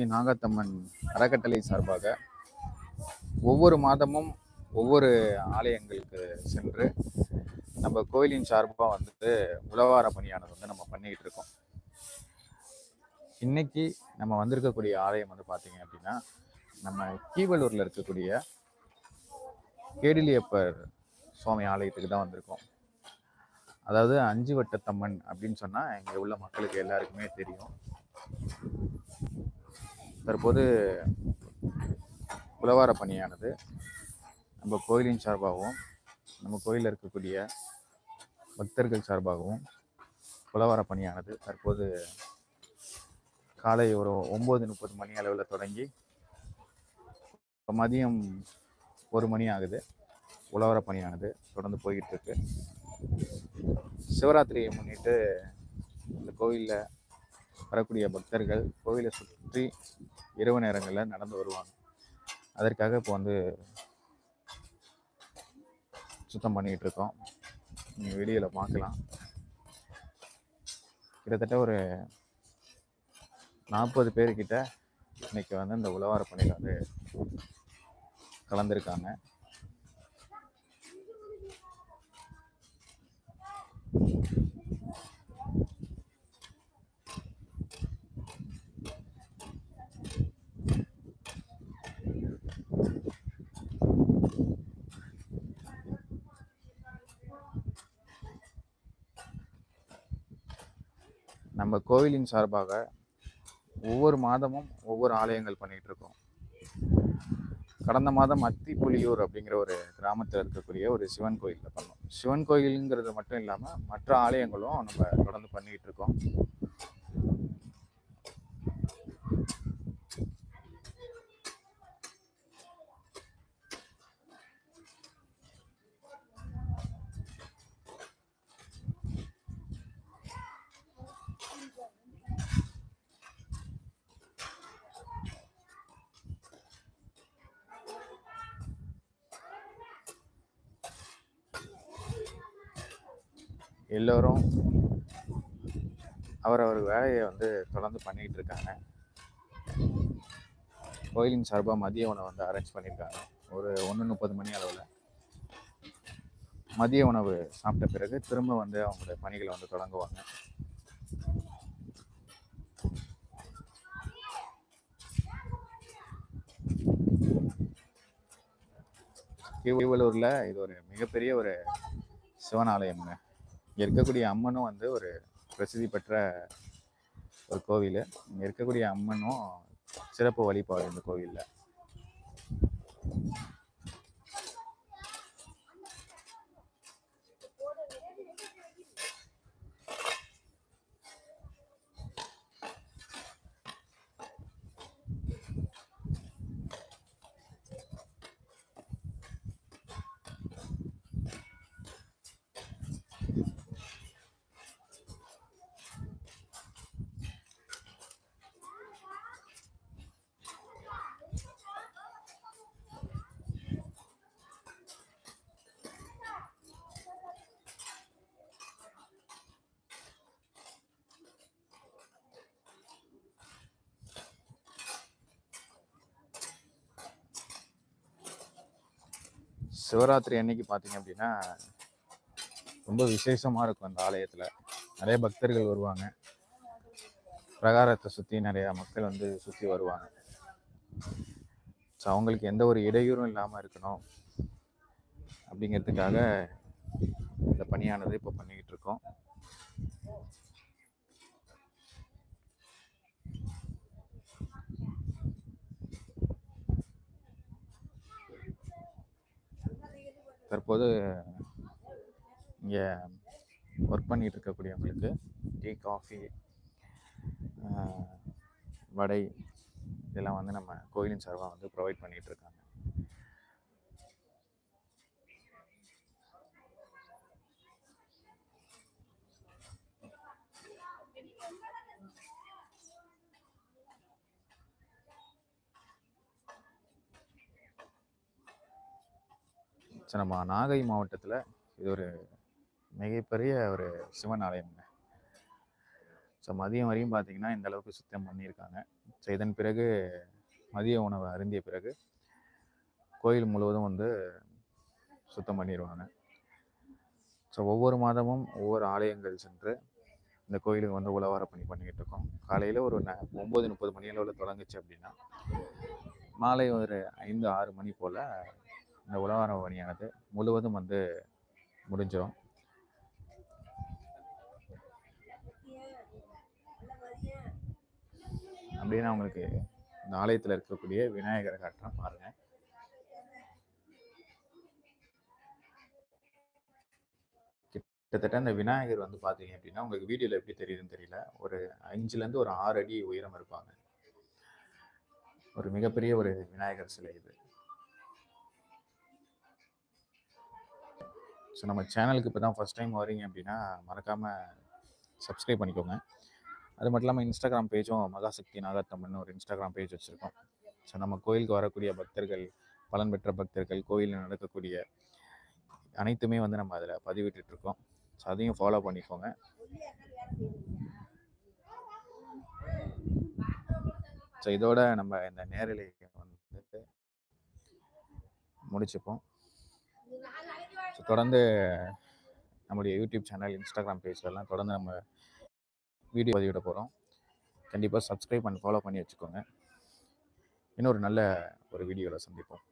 ஸ்ரீ நாகத்தம்மன் அறக்கட்டளை சார்பாக ஒவ்வொரு மாதமும் ஒவ்வொரு ஆலயங்களுக்கு சென்று நம்ம கோயிலின் சார்பாக வந்துட்டு உழவார பணியானது வந்து நம்ம பண்ணிக்கிட்டு இருக்கோம். இன்னைக்கு நம்ம வந்திருக்கக்கூடிய ஆலயம் வந்து பார்த்தீங்க அப்படின்னா நம்ம கீவலூரில் இருக்கக்கூடிய கேடிலியப்பர் சுவாமி ஆலயத்துக்கு தான் வந்திருக்கோம். அதாவது அஞ்சு வட்டத்தம்மன் அப்படின்னு சொன்னால் இங்கே உள்ள மக்களுக்கு எல்லாருக்குமே தெரியும். தற்போது உழவார பணியானது நம்ம கோயிலின் சார்பாகவும் நம்ம கோயிலில் இருக்கக்கூடிய பக்தர்கள் சார்பாகவும் உழவார பணியானது தற்போது காலை ஒரு ஒம்பது முப்பது மணி அளவில் தொடங்கி இப்போ மதியம் ஒரு மணி ஆகுது. உழவர பணியானது தொடர்ந்து போய்கிட்டு இருக்கு. சிவராத்திரியை முன்னிட்டு இந்த கோயிலில் வரக்கூடிய பக்தர்கள் கோவிலை சுற்றி இரவு நேரங்களில் நடந்து வருவாங்க. அதற்காக இப்போ வந்து சுத்தம் பண்ணிக்கிட்டு இருக்கோம். நீங்கள் வீடியோவில் பார்க்கலாம். கிட்டத்தட்ட ஒரு நாற்பது பேர்கிட்ட இன்னைக்கு வந்து இந்த உழவார பணியில் வந்து கலந்துருக்காங்க. நம்ம கோவிலின் சார்பாக ஒவ்வொரு மாதமும் ஒவ்வொரு ஆலயங்கள் பண்ணிட்டு இருக்கோம். கடந்த மாதம் அத்திப்புலியூர் அப்படிங்கிற ஒரு கிராமத்தில் இருக்கக்கூடிய ஒரு சிவன் கோயிலில் பண்ணோம். சிவன் கோயிலுங்கிறது மட்டும் இல்லாமல் மற்ற ஆலயங்களும் நம்ம தொடர்ந்து பண்ணிக்கிட்டு இருக்கோம். எல்லோரும் அவரவர் வேலையை வந்து தொடர்ந்து பண்ணிக்கிட்டு இருக்காங்க. கோயிலின் சார்பாக மதிய உணவு வந்து அரேஞ்ச் பண்ணியிருக்காங்க. ஒரு ஒன்று முப்பது மணி அளவில் மதிய உணவு சாப்பிட்ட பிறகு திரும்ப வந்து அவங்களுடைய பணிகளை வந்து தொடங்குவாங்க. திருவள்ளூரில் இது ஒரு மிகப்பெரிய ஒரு சிவன் ஆலயம்ங்க இங்கே இருக்கக்கூடிய அம்மனும் வந்து ஒரு பிரசித்தி பெற்ற ஒரு கோவில். இங்கே இருக்கக்கூடிய அம்மனும் சிறப்பு வழிபாடு இந்த கோவிலில். சிவராத்திரி அன்னைக்கு பார்த்தீங்க அப்படின்னா ரொம்ப விசேஷமாக இருக்கும் அந்த ஆலயத்தில். நிறைய பக்தர்கள் வருவாங்க. பிரகாரத்தை சுற்றி நிறைய மக்கள் வந்து சுற்றி வருவாங்க. ஸோ அவங்களுக்கு எந்த ஒரு இடையூறும் இல்லாமல் இருக்கணும் அப்படிங்கிறதுக்காக இந்த பணியானது இப்போ பண்ணிக்கிட்டு இருக்கோம். தற்போது இங்கே ஒர்க் பண்ணிட்டு இருக்கக்கூடியவங்களுக்கு டீ காஃபி வடை இதெல்லாம் வந்து நம்ம கோயிலின் சார்பாக வந்து ப்ரொவைட் பண்ணிகிட்ருக்காங்க இருக்காங்க ஸோ நம்ம நாகை மாவட்டத்தில் இது ஒரு மிகப்பெரிய ஒரு சிவன் ஆலயம்ங்க ஸோ மதியம் வரையும் பார்த்தீங்கன்னா இந்த அளவுக்கு சுத்தம் பண்ணியிருக்காங்க. ஸோ இதன் பிறகு மதிய உணவை அருந்திய பிறகு கோயில் முழுவதும் வந்து சுத்தம் பண்ணிடுவாங்க ஸோ ஒவ்வொரு மாதமும் ஒவ்வொரு ஆலயங்கள் சென்று இந்த கோயிலுக்கு வந்து உழவார பணி பண்ணிக்கிட்டு இருக்கோம். காலையில் ஒரு ந ஒம்பது முப்பது மணி அளவில் தொடங்குச்சு அப்படின்னா மாலை ஒரு ஐந்து ஆறு மணி போல் இந்த உழவார பணியானது முழுவதும் வந்து முடிஞ்சிடும் அப்படின்னா உங்களுக்கு இந்த ஆலயத்தில் இருக்கக்கூடிய விநாயகர் காட்டுறேன் பாருங்க. கிட்டத்தட்ட அந்த விநாயகர் வந்து பார்த்தீங்க அப்படின்னா உங்களுக்கு வீடியோவில் எப்படி தெரியுதுன்னு தெரியல. ஒரு அஞ்சுலேருந்து ஒரு ஆறு அடி உயரம் இருப்பாங்க. ஒரு மிகப்பெரிய ஒரு விநாயகர் சிலை இது. ஸோ நம்ம சேனலுக்கு இப்போ தான் ஃபஸ்ட் டைம் வரீங்க அப்படின்னா மறக்காமல் சப்ஸ்கிரைப் பண்ணிக்கோங்க. அது மட்டும் இல்லாமல் இன்ஸ்டாகிராம் பேஜும் மகாசக்தி நாகத்தம்மன் ஒரு இன்ஸ்டாகிராம் பேஜ் வச்சுருக்கோம். ஸோ நம்ம கோயிலுக்கு வரக்கூடிய பக்தர்கள் பலன் பெற்ற பக்தர்கள் கோயிலில் நடக்கக்கூடிய அனைத்துமே வந்து நம்ம அதில் பதிவிட்டுருக்கோம் இருக்கோம். ஸோ அதையும் ஃபாலோ பண்ணிக்கோங்க. ஸோ இதோட நம்ம இந்த நேரலையை வந்து முடிச்சுப்போம். ஸோ தொடர்ந்து நம்முடைய யூடியூப் சேனல் இன்ஸ்டாகிராம் பேஜ்லலாம் தொடர்ந்து நம்ம வீடியோ பதிவிட போகிறோம் கண்டிப்பாக சப்ஸ்கிரைப் அண்ட் ஃபாலோ பண்ணி வச்சுக்கோங்க. இன்னொரு நல்ல ஒரு வீடியோவில் சந்திப்போம்.